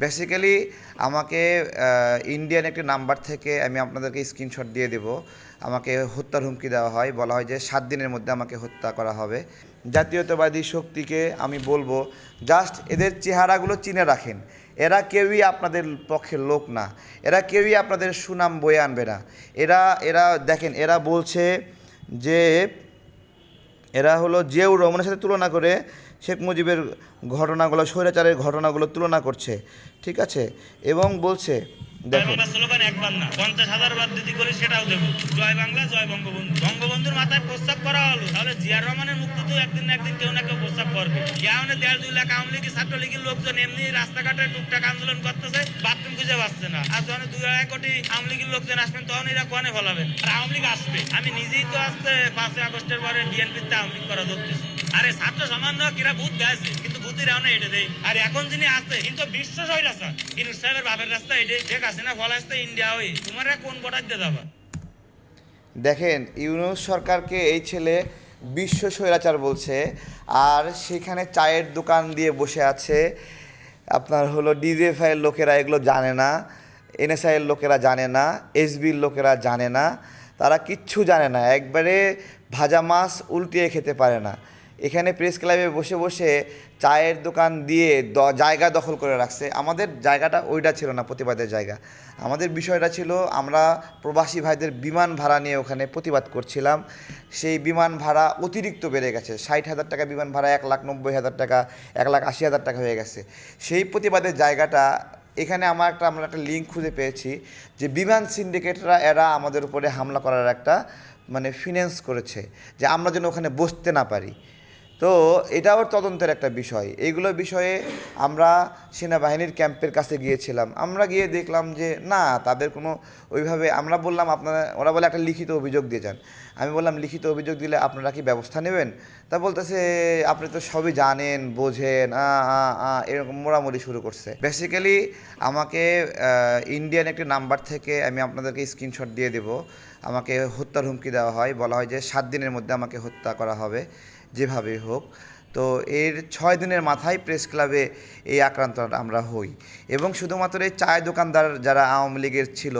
Basically আমাকে Indian একটি number থেকে আমি আপনাদেরকে স্ক্রিনশট দিয়ে দেব। আমাকে হত্যার হুমকি দেওয়া হয়। বলা হয় যে সাত দিনের মধ্যে আমাকে হত্যা করা হবে। জাতীয়তাবাদী শক্তিকে আমি বলব জাস্ট এদের চেহারাগুলো চিনে রাখেন। এরা কেউই আপনাদের পক্ষের লোক না। এরা কেউই আপনাদের সুনাম বয়ে আনবে না। এরা এরা দেখেন, এরা বলছে যে এরা হলো জিয়াউর রহমানের সাথে তুলনা করে শেখ মুজিবের ঘটনাগুলো, স্বৈরাচারের ঘটনাগুলো তুলনা করছে, ঠিক আছে? এবং বলছে এমনি রাস্তাঘাটে টুকটাক আন্দোলন করতেছে, বাথরুম খুঁজে পাচ্ছে না। আর যখন দুই আড়াই কোটি আওয়ামী লোকজন আসবেন তখন এরা কনে ফলাবেন। আর আসবে। আমি নিজেই তো আসতে পাঁচই আগস্টের পরে বিএনপিতে আওয়ামী লীগ করা ধরতেছি। আরে ছাত্র সামান্য কিরা ভূত গেছে কিন্তু ভূতের এমন এটে দেয়। আর এখন যিনি আছে কিন্তু বিশ্ব সৈরাচার ইনুস সাহেবের বাপের রাস্তা এটে, শেখ হাসিনা ফলাস্তে ইন্ডিয়া হয়ে। তোমার কোন বটার দিয়ে যাবা? দেখেন, ইউনুস সরকারকে এই ছেলে বিশ্ব স্বৈরাচার বলছে, আর সেখানে চায়ের দোকান দিয়ে বসে আছে। আপনার হলো ডিজিএফআইয়ের লোকেরা এগুলো জানে না, এনএসআইয়ের লোকেরা জানে না, এসবির লোকেরা জানে না, তারা কিচ্ছু জানে না। একবারে ভাজা মাছ উল্টিয়ে খেতে পারে না। এখানে প্রেস ক্লাবে বসে বসে চায়ের দোকান দিয়ে জায়গা দখল করে রাখছে। আমাদের জায়গাটা ওইটা ছিল না, প্রতিবাদের জায়গা। আমাদের বিষয়টা ছিল, আমরা প্রবাসী ভাইদের বিমান ভাড়া নিয়ে ওখানে প্রতিবাদ করছিলাম। সেই বিমান ভাড়া অতিরিক্ত বেড়ে গেছে। ষাট হাজার টাকা বিমান ভাড়া, এক লাখ নব্বই হাজার টাকা, এক লাখ আশি হাজার টাকা হয়ে গেছে। সেই প্রতিবাদের জায়গাটা, এখানে আমার একটা, আমরা একটা লিঙ্ক খুঁজে পেয়েছি যে বিমান সিন্ডিকেটরা এরা আমাদের উপরে হামলা করার একটা মানে ফিনান্স করেছে। যে আমরা যেন ওখানে বসতে না পারি। তো এটাও তদন্তের একটা বিষয়। এইগুলো বিষয়ে আমরা সেনাবাহিনীর ক্যাম্পের কাছে গিয়েছিলাম। আমরা গিয়ে দেখলাম যে, না, তাদের কোনো ওইভাবে আমরা বললাম আপনারা, ওরা বলে একটা লিখিত অভিযোগ দিয়ে যান। আমি বললাম, লিখিত অভিযোগ দিলে আপনারা কি ব্যবস্থা নেবেন? তা বলতেছে, আপনি তো সবই জানেন, বোঝেন এরকম মোড়ামুড়ি শুরু করছে। বেসিক্যালি আমাকে ইন্ডিয়ান একটি নাম্বার থেকে আমি আপনাদেরকে স্ক্রিনশট দিয়ে দেব। আমাকে হত্যার হুমকি দেওয়া হয়। বলা হয় যে, সাত দিনের মধ্যে আমাকে হত্যা করা হবে। যেভাবেই হোক। তো এর ছয় দিনের মাথায় প্রেস ক্লাবে এই আক্রান্তটা আমরা হই। এবং শুধুমাত্র এই চায় দোকানদার যারা আওয়ামী লীগের ছিল,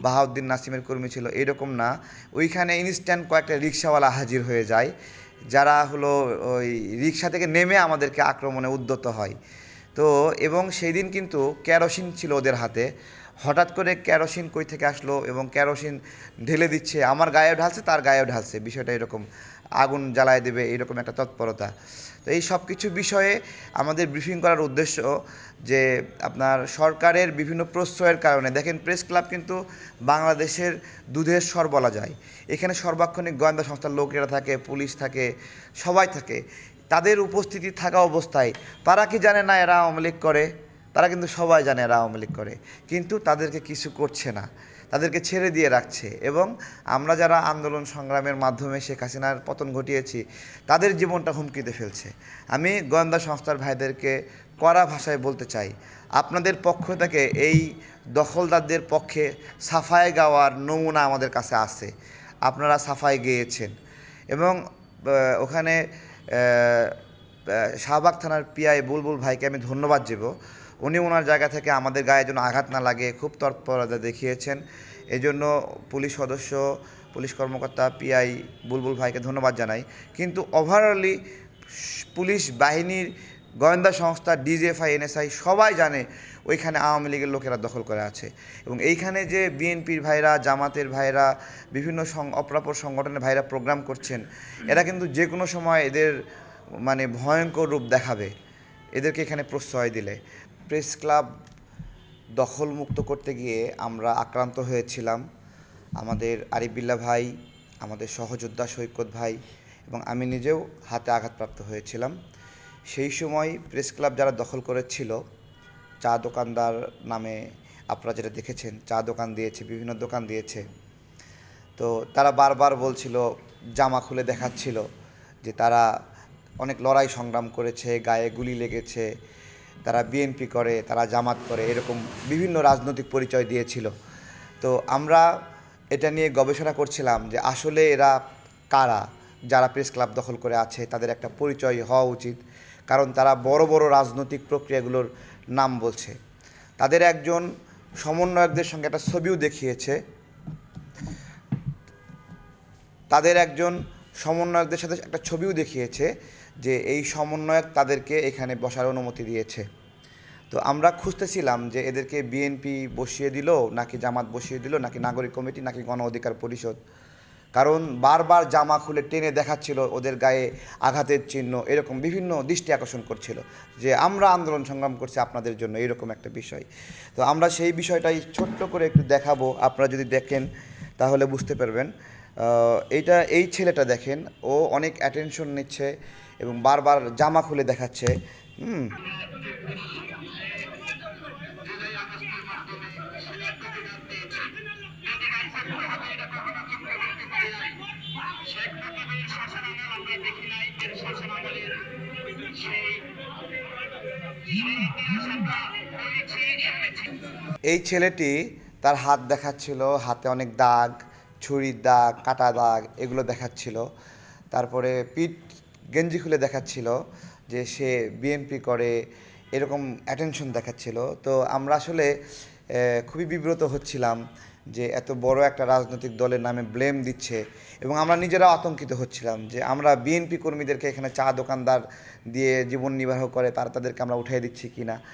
বাহাউদ্দিন নাসিমের কর্মী ছিল, এরকম না। ওইখানে ইনস্ট্যান্ট কয়েকটা রিক্সাওয়ালা হাজির হয়ে যায়। যারা হলো ওই রিক্সা থেকে নেমে আমাদেরকে আক্রমণে উদ্যত হয়। তো এবং সেই দিন কিন্তু কেরোসিন ছিল ওদের হাতে। হঠাৎ করে কেরোসিন কই থেকে আসলো এবং কেরোসিন ঢেলে দিচ্ছে, আমার গায়েও ঢালছে, তার গায়েও ঢালছে। বিষয়টা এরকম আগুন জ্বালায় দেবে, এরকম একটা তৎপরতা। তো এই সব কিছু বিষয়ে আমাদের ব্রিফিং করার উদ্দেশ্য যে আপনার সরকারের বিভিন্ন প্রশ্রয়ের কারণে, দেখেন প্রেস ক্লাব কিন্তু বাংলাদেশের দুধের স্বর বলা যায়। এখানে সর্বাক্ষণিক গোয়েন্দা সংস্থার লোকেরা থাকে, পুলিশ থাকে, সবাই থাকে। তাদের উপস্থিতি থাকা অবস্থায়, তারা কি জানে না এরা অমলিক করে? তারা কিন্তু সবাই জানে এরা আওয়ামী লীগ করে। কিন্তু তাদেরকে কিছু করছে না। তাদেরকে ছেড়ে দিয়ে রাখছে। এবং আমরা যারা আন্দোলন সংগ্রামের মাধ্যমে শেখ হাসিনার পতন ঘটিয়েছি, তাদের জীবনটা হুমকিতে ফেলছে। আমি গোয়েন্দা সংস্থার ভাইদেরকে কড়া ভাষায় বলতে চাই, আপনাদের পক্ষ থেকে এই দখলদারদের পক্ষে সাফাই গাওয়ার নমুনা আমাদের কাছে আছে। আপনারা সাফাই গেয়েছেন। এবং ওখানে শাহবাগ থানার পিআই বুলবুল ভাইকে আমি ধন্যবাদ দেব। উনি ওনার জায়গা থেকে আমাদের গায়ে যেন আঘাত না লাগে, খুব তৎপরতা দেখিয়েছেন। এজন্য পুলিশ সদস্য, পুলিশ কর্মকর্তা পিআই বুলবুল ভাইকে ধন্যবাদ জানাই। কিন্তু ওভারঅলি পুলিশ বাহিনীর গোয়েন্দা সংস্থা ডিজিএফআই এনএসআই সবাই জানে ওইখানে আওয়ামী লীগের লোকেরা দখল করে আছে। এবং এইখানে যে বিএনপির ভাইরা, জামাতের ভাইরা, বিভিন্ন অপরাপর সংগঠনের ভাইরা প্রোগ্রাম করছেন, এরা কিন্তু যে কোনো সময় এদের মানে ভয়ঙ্কর রূপ দেখাবে। এদেরকে এখানে প্রশ্রয় দিলে। প্রেস ক্লাব দখলমুক্ত করতে গিয়ে আমরা আক্রান্ত হয়েছিলাম। আমাদের আরিফবিল্লা ভাই, আমাদের সহযোদ্ধা সৈকত ভাই এবং আমি নিজেও হাতে আঘাতপ্রাপ্ত হয়েছিলাম। সেই সময় প্রেস ক্লাব যারা দখল করেছিল, চা দোকানদার নামে আপনারা যেটা দেখেছেন, চা দোকান দিয়েছে, বিভিন্ন দোকান দিয়েছে, তো তারা বারবার বলছিল, জামা খুলে দেখাচ্ছিল যে তারা অনেক লড়াই সংগ্রাম করেছে, গায়ে গুলি লেগেছে তারা বিএনপি করে, তারা জামাত করে, এরকম বিভিন্ন রাজনৈতিক পরিচয় দিয়েছিল। তো আমরা এটা নিয়ে গবেষণা করছিলাম যে আসলে এরা কারা, যারা প্রেস ক্লাব দখল করে আছে, তাদের একটা পরিচয় হওয়া উচিত, কারণ তারা বড় বড় রাজনৈতিক প্রক্রিয়াগুলোর নাম বলছে। তাদের একজন সমন্বয়কদের সঙ্গে একটা ছবিও দেখিয়েছে। তাদের একজন সমন্বয়কদের সাথে একটা ছবিও দেখিয়েছে যে এই সমন্বয়ক তাদেরকে এখানে বসার অনুমতি দিয়েছে। তো আমরা খুঁজতেছিলাম যে এদেরকে বিএনপি বসিয়ে দিল, নাকি জামাত বসিয়ে দিল, নাকি নাগরিক কমিটি, নাকি গণ অধিকার পরিষদ। কারণ বারবার জামা খুলে টেনে দেখাচ্ছিল ওদের গায়ে আঘাতের চিহ্ন, এরকম বিভিন্ন দৃষ্টি আকর্ষণ করছিল যে আমরা আন্দোলন সংগ্রাম করছি আপনাদের জন্য, এরকম একটা বিষয়। তো আমরা সেই বিষয়টাই ছোট্ট করে একটু দেখাবো, আপনারা যদি দেখেন তাহলে বুঝতে পারবেন। এইটা, এই ছেলেটা দেখেন, ও অনেক অ্যাটেনশন নিচ্ছে এবং বারবার জামা খুলে দেখাচ্ছে। হুম। এই ছেলেটি তার হাত দেখাচ্ছিল, হাতে অনেক দাগ, ছুরির দাগ, কাটা দাগ, এগুলো দেখাচ্ছিল। তারপরে পিঠ গেঞ্জি খুলে দেখাচ্ছিল যে সে বিএনপি করে, এরকম অ্যাটেনশন দেখাচ্ছিল। তো আমরা আসলে খুবই বিব্রত হচ্ছিলাম যে এত বড় একটা রাজনৈতিক দলের নামে ব্লেম দিচ্ছে। এবং আমরা নিজেরা আতঙ্কিত হচ্ছিলাম যে আমরা বিএনপি কর্মীদেরকে এখানে চা দোকানদার দিয়ে জীবন নির্বাহ করে তারা তাদেরকে আমরা উঠাই দিচ্ছি কি না